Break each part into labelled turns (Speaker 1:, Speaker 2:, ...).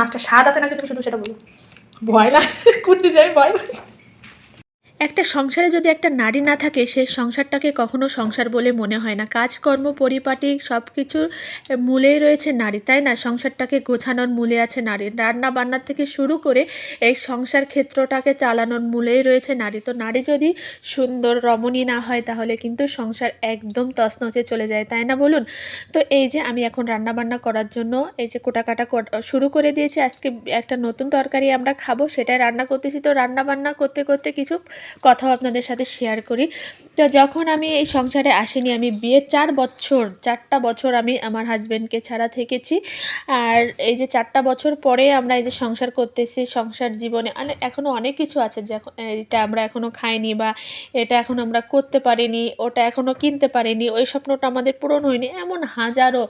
Speaker 1: মাছটা স্বাদ আছে নাকি তুমি শুধু সেটা বলো? ভয় লাগে। কুটতে যাই ভয় পাচ্ছি? একটা সংসারে যদি একটা নারী না থাকে সেই সংসারটাকে কখনো সংসার বলে মনে হয় না। কাজকর্ম, পরিপাটি সব কিছুর মূলেই রয়েছে নারী, তাই না? সংসারটাকে গোছানোর মূলে আছে নারী। রান্না বান্নার থেকে শুরু করে এই সংসার ক্ষেত্রটাকে চালানোর মূলেই রয়েছে নারী। তো নারী যদি সুন্দর, রমণী না হয়, তাহলে কিন্তু সংসার একদম তছনছে চলে যায়, তাই না বলুন? তো এই যে আমি এখন রান্না বান্না করার জন্য এই যে কোটা কাটা কর- শুরু করে দিয়েছি। আজকে একটা নতুন তরকারি আমরা খাব, সেটাই রান্না করতেছি। তো রান্না বান্না করতে করতে কিছু কথাও আপনাদের সাথে শেয়ার করি। তো যখন আমি এই সংসারে আসিনি, আমি বিয়ের চার বছর, চারটা বছর আমি আমার হাজব্যান্ডকে ছাড়া থেকেছি। আর এই যে চারটা বছর পরে আমরা এই যে সংসার করতেছি, সংসার জীবনে মানে এখনও অনেক কিছু আছে যে এটা আমরা এখনও খাইনি বা এটা এখন আমরা করতে পারিনি, ওটা এখনও কিনতে পারিনি, ওই স্বপ্নটা আমাদের পূরণ হয়নি, এমন হাজারো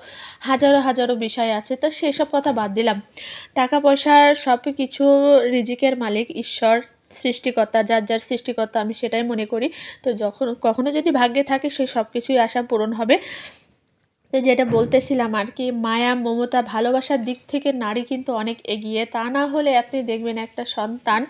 Speaker 1: হাজারো হাজারো বিষয় আছে। তো সেসব কথা বাদ দিলাম। টাকা পয়সার সব কিছু রিজিকের মালিক ঈশ্বর। সৃষ্টিকর্তা, যার যার সৃষ্টিকর্তা আমি সেটাই মনে করি। তো যখন কখনও যদি ভাগ্যে থাকে সে সব কিছুই আশা পূরণ হবে। তো যেটা বলতেছিলাম আর কি, মায়া, মমতা ভালোবাসার দিক থেকে নারী কিন্তু অনেক এগিয়ে। তা না হলে আপনি দেখবেন একটা সন্তান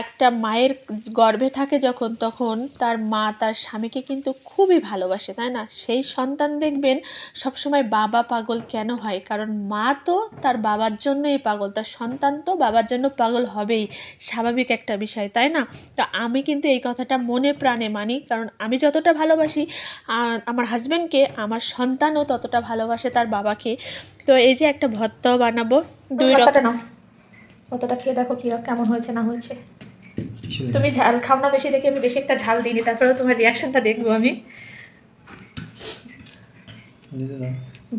Speaker 1: একটা মায়ের গর্ভে থাকে যখন, তখন তার মা তার স্বামীকে কিন্তু খুবই ভালোবাসে, তাই না? সেই সন্তান দেখবেন সবসময় বাবা পাগল কেন হয়? কারণ মা তো তার বাবার জন্যই পাগল, তার সন্তান তো বাবার জন্য পাগল হবেই, স্বাভাবিক একটা বিষয়, তাই না? তো আমি কিন্তু এই কথাটা মনে প্রাণে মানি, কারণ আমি যতটা ভালোবাসি আমার হাজব্যান্ডকে আমার সন্তানও ততটা ভালোবাসে তার বাবাকে। তো এই যে একটা ভর্তাও বানাবো দুই রকম নাও। খেয়ে দেখো কি কেমন হয়েছে না হয়েছে। তুমি ঝাল খাও না বেশি দেখে আমি বেশি একটা ঝাল দিইনি তারপরে তোমার রিয়াকশনটা দেখব আমি।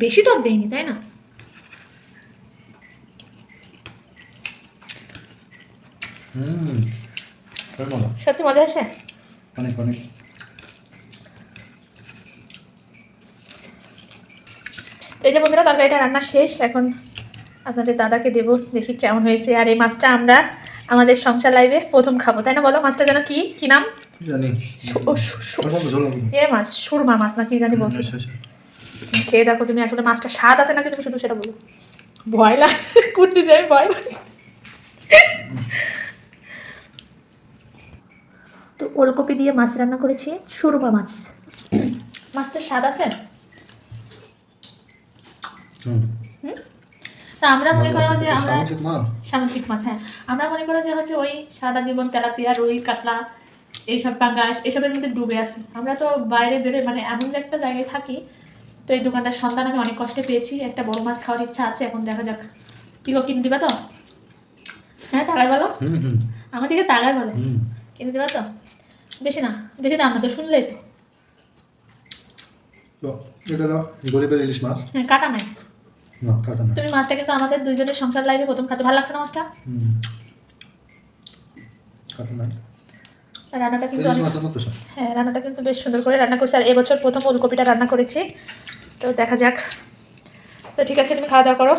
Speaker 1: বেশি তো দেইনি তাই না?
Speaker 2: হুম মজা
Speaker 1: সত্যি মজা আছে
Speaker 2: অনেক অনেক।
Speaker 1: এই যে বন্ধুরা তরকারিটা রান্না শেষ। এখন আপনাদের দাদাকে দেবো দেখি কেমন হয়েছে। আর এই মাছটা আমরা আমাদের সংসার লাইভে প্রথম খাব তাই না বলো? মাছটা যেন কি? কি নাম। এ মাছ সুরমা মাছ না কি জানি বলছো।
Speaker 2: আচ্ছা, আচ্ছা।
Speaker 1: খেয়ে দেখো তুমি আসলে মাছটা স্বাদ আছে নাকি তুমি শুধু সেটা বলো। ভয় লাগে কুটতে যাই ভয় তো ওলকপি দিয়ে মাছ রান্না করেছি সুরমা মাছ। মাছটা স্বাদ আছে। তা আমরা মনে করো যে আমরা
Speaker 2: সামুদ্রিক মাছ?
Speaker 1: হ্যাঁ। আমরা মনে করো যে হচ্ছে ওই সাদা জীবন তেলাপিয়া রুই কাতলা এইসব পাঙ্গাস এসবের মধ্যে ডুবে আছি। আমরা তো বাইরে বেরোয় মানে এমন যে একটা জায়গায় থাকি তো এই দোকানটার সন্তান আমি অনেক কষ্টে পেয়েছি। একটা বড় মাছ খাওয়ার ইচ্ছা আছে এখন দেখা যাক। কি গো কিনে দিবা তো? হ্যাঁ তাগায় বলো? আমার দিকে তাগায় বলো। কিনে দিবা তো? বেশি না বেশি দাম না তো শুনলেই তো।
Speaker 2: তো এটা গরিবের ইলিশ মাছ।
Speaker 1: হ্যাঁ কাটা নাই। তুমি মাছটা কিন্তু আমাদের দুইজনের সংসার লাইফে প্রথম খাচ্ছ। ভালো লাগছে না মাছটা? রান্নাটা কিন্তু। হ্যাঁ রান্নাটা কিন্তু বেশ সুন্দর করে রান্না করছি। আর এবছর প্রথম ওলকপিটা রান্না করেছি। তো দেখা যাক। তো ঠিক আছে তুমি খাওয়া দাওয়া করো।